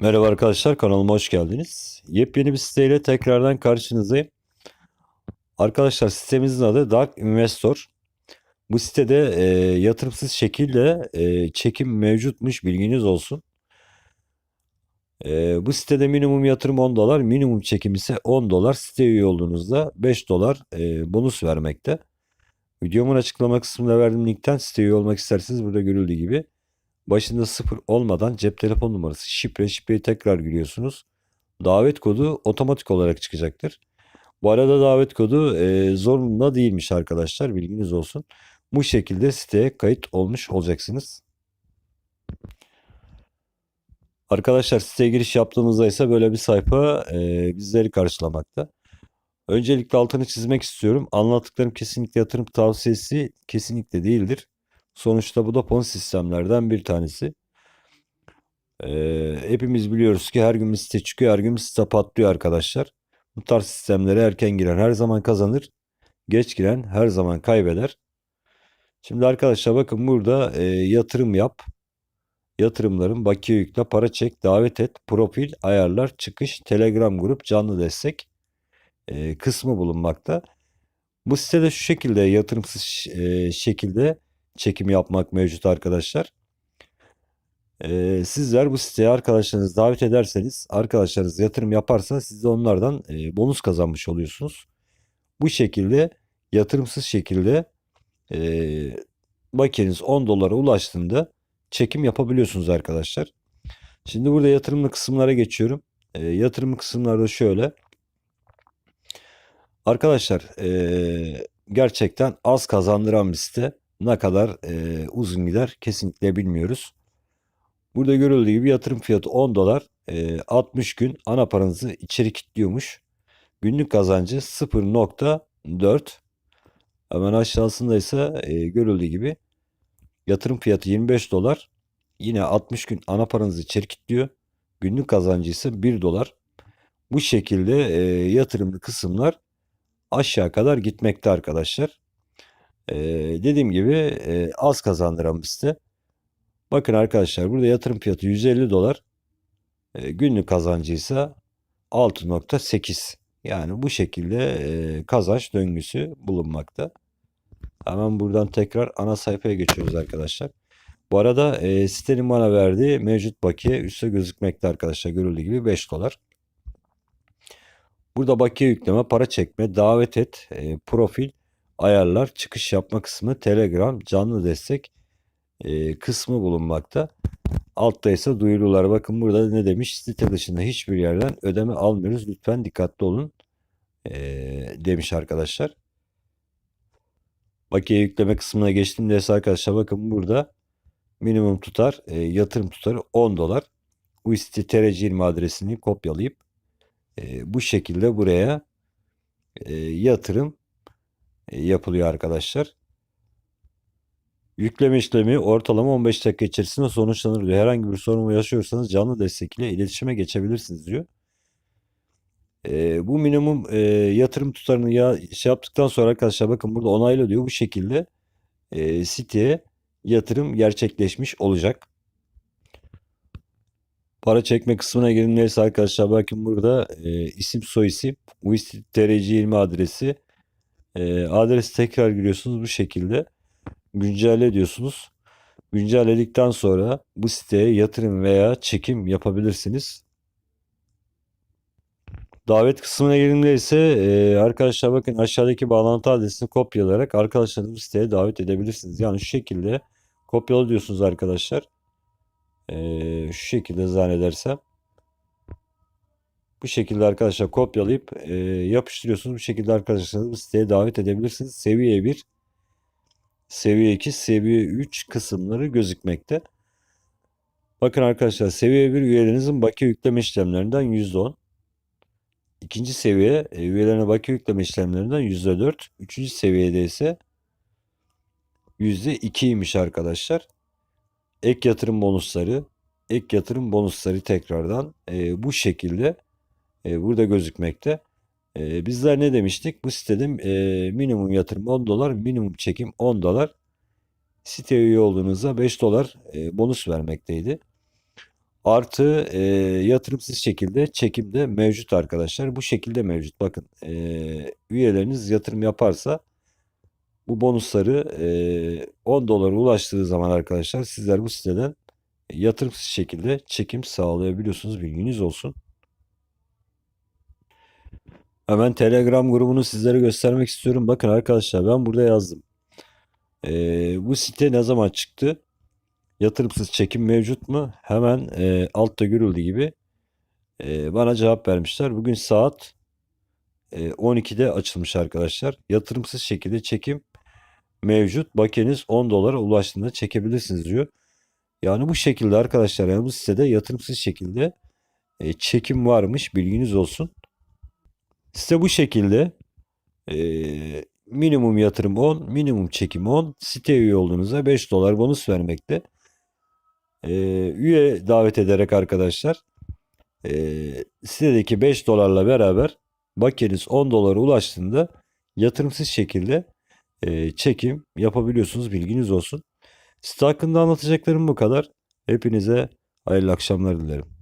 Merhaba arkadaşlar kanalıma hoş geldiniz. Yepyeni bir siteyle tekrardan karşınızdayım. Arkadaşlar sitemizin adı Dark Investor. Bu sitede e, yatırımsız şekilde e, çekim mevcutmuş bilginiz olsun. E, bu sitede minimum yatırım 10 dolar, minimum çekim ise 10 dolar. Site üye olduğunuzda 5 dolar e, bonus vermekte. Videomun açıklama kısmında verdiğim linkten site üye olmak isterseniz burada görüldüğü gibi başında sıfır olmadan cep telefon numarası, şifre, şifreyi tekrar giriyorsunuz. Davet kodu otomatik olarak çıkacaktır. Bu arada davet kodu e, zorunlu değilmiş arkadaşlar bilginiz olsun. Bu şekilde siteye kayıt olmuş olacaksınız. Arkadaşlar siteye giriş yaptığımızda ise böyle bir sayfa e, bizleri karşılamakta. Öncelikle altını çizmek istiyorum. Anlattıklarım kesinlikle yatırım tavsiyesi kesinlikle değildir. Sonuçta bu da fon sistemlerden bir tanesi. Ee, hepimiz biliyoruz ki her gün bir site çıkıyor, her gün bir site patlıyor arkadaşlar. Bu tarz sistemlere erken giren her zaman kazanır, geç giren her zaman kaybeder. Şimdi arkadaşlar bakın burada e, yatırım yap, yatırımların bakiye yükle, para çek, davet et, profil, ayarlar, çıkış, telegram grup, canlı destek e, kısmı bulunmakta. Bu sitede şu şekilde yatırımsız e, şekilde çekim yapmak mevcut arkadaşlar. Ee, sizler bu siteye arkadaşlarınızı davet ederseniz, arkadaşlarınız yatırım yaparsa siz de onlardan e, bonus kazanmış oluyorsunuz. Bu şekilde yatırımsız şekilde e, bakiyeniz 10 dolara ulaştığında çekim yapabiliyorsunuz arkadaşlar. Şimdi burada yatırımlı kısımlara geçiyorum. E, yatırımlı kısımlarda şöyle. Arkadaşlar e, gerçekten az kazandıran bir site. Ne kadar e, uzun gider kesinlikle bilmiyoruz. Burada görüldüğü gibi yatırım fiyatı 10 dolar. E, 60 gün ana paranızı içeri kilitliyormuş. Günlük kazancı 0.4. Hemen aşağısında ise e, görüldüğü gibi yatırım fiyatı 25 dolar. Yine 60 gün ana paranızı içeri kilitliyor. Günlük kazancı ise 1 dolar. Bu şekilde e, yatırımlı kısımlar aşağı kadar gitmekte arkadaşlar. Ee, dediğim gibi e, az kazandıran bir site. Bakın arkadaşlar burada yatırım fiyatı 150 dolar. E, günlük kazancı ise 6.8. Yani bu şekilde e, kazanç döngüsü bulunmakta. Hemen buradan tekrar ana sayfaya geçiyoruz arkadaşlar. Bu arada e, sitenin bana verdiği mevcut bakiye üstte gözükmekte arkadaşlar. Görüldüğü gibi 5 dolar. Burada bakiye yükleme, para çekme, davet et, e, profil, ayarlar, çıkış yapma kısmı, Telegram, canlı destek e, kısmı bulunmakta. Altta ise duyurular. Bakın burada ne demiş? Site dışında hiçbir yerden ödeme almıyoruz. Lütfen dikkatli olun e, demiş arkadaşlar. Bakiye yükleme kısmına geçtiğimde ise arkadaşlar bakın burada minimum tutar, e, yatırım tutarı 10 dolar. Bu site TRC20 adresini kopyalayıp e, bu şekilde buraya e, yatırım yapılıyor arkadaşlar. Yükleme işlemi ortalama 15 dakika içerisinde sonuçlanır diyor. Herhangi bir sorun yaşıyorsanız canlı destek ile iletişime geçebilirsiniz diyor. E, bu minimum e, yatırım tutarını ya şey yaptıktan sonra arkadaşlar bakın burada onayla diyor. Bu şekilde e, siteye yatırım gerçekleşmiş olacak. Para çekme kısmına gelinirse arkadaşlar bakın burada e, isim soy isim Wistit TRC20 adresi e, adresi tekrar giriyorsunuz bu şekilde güncelle diyorsunuz. Güncelledikten sonra bu siteye yatırım veya çekim yapabilirsiniz. Davet kısmına gelindiğinde ise e, arkadaşlar bakın aşağıdaki bağlantı adresini kopyalayarak arkadaşlarınızı siteye davet edebilirsiniz. Yani şu şekilde kopyala diyorsunuz arkadaşlar. E, şu şekilde zannedersem. Bu şekilde arkadaşlar kopyalayıp e, yapıştırıyorsunuz. Bu şekilde arkadaşlarınızı bu siteye davet edebilirsiniz. Seviye 1, seviye 2, seviye 3 kısımları gözükmekte. Bakın arkadaşlar seviye 1 üyelerinizin bakiye yükleme işlemlerinden %10. İkinci seviye e, üyelerine bakiye yükleme işlemlerinden %4. Üçüncü seviyede ise %2'ymiş arkadaşlar. Ek yatırım bonusları, ek yatırım bonusları tekrardan e, bu şekilde e, burada gözükmekte. E, bizler ne demiştik? Bu sitede e, minimum yatırım 10 dolar, minimum çekim 10 dolar. Site üye olduğunuzda 5 dolar e, bonus vermekteydi. Artı e, yatırımsız şekilde çekim de mevcut arkadaşlar. Bu şekilde mevcut. Bakın e, üyeleriniz yatırım yaparsa bu bonusları e, 10 dolara ulaştığı zaman arkadaşlar sizler bu siteden yatırımsız şekilde çekim sağlayabiliyorsunuz. Bilginiz olsun. Hemen Telegram grubunu sizlere göstermek istiyorum. Bakın arkadaşlar ben burada yazdım. E, bu site ne zaman çıktı? Yatırımsız çekim mevcut mu? Hemen e, altta görüldüğü gibi e, bana cevap vermişler. Bugün saat e, 12'de açılmış arkadaşlar. Yatırımsız şekilde çekim mevcut. Bakiyeniz 10 dolara ulaştığında çekebilirsiniz diyor. Yani bu şekilde arkadaşlar yani bu sitede yatırımsız şekilde e, çekim varmış. Bilginiz olsun. Site bu şekilde e, minimum yatırım 10, minimum çekim 10. Site üye olduğunuzda 5 dolar bonus vermekte. E, üye davet ederek arkadaşlar e, sitedeki 5 dolarla beraber bakiyeniz 10 dolara ulaştığında yatırımsız şekilde e, çekim yapabiliyorsunuz. Bilginiz olsun. Site hakkında anlatacaklarım bu kadar. Hepinize hayırlı akşamlar dilerim.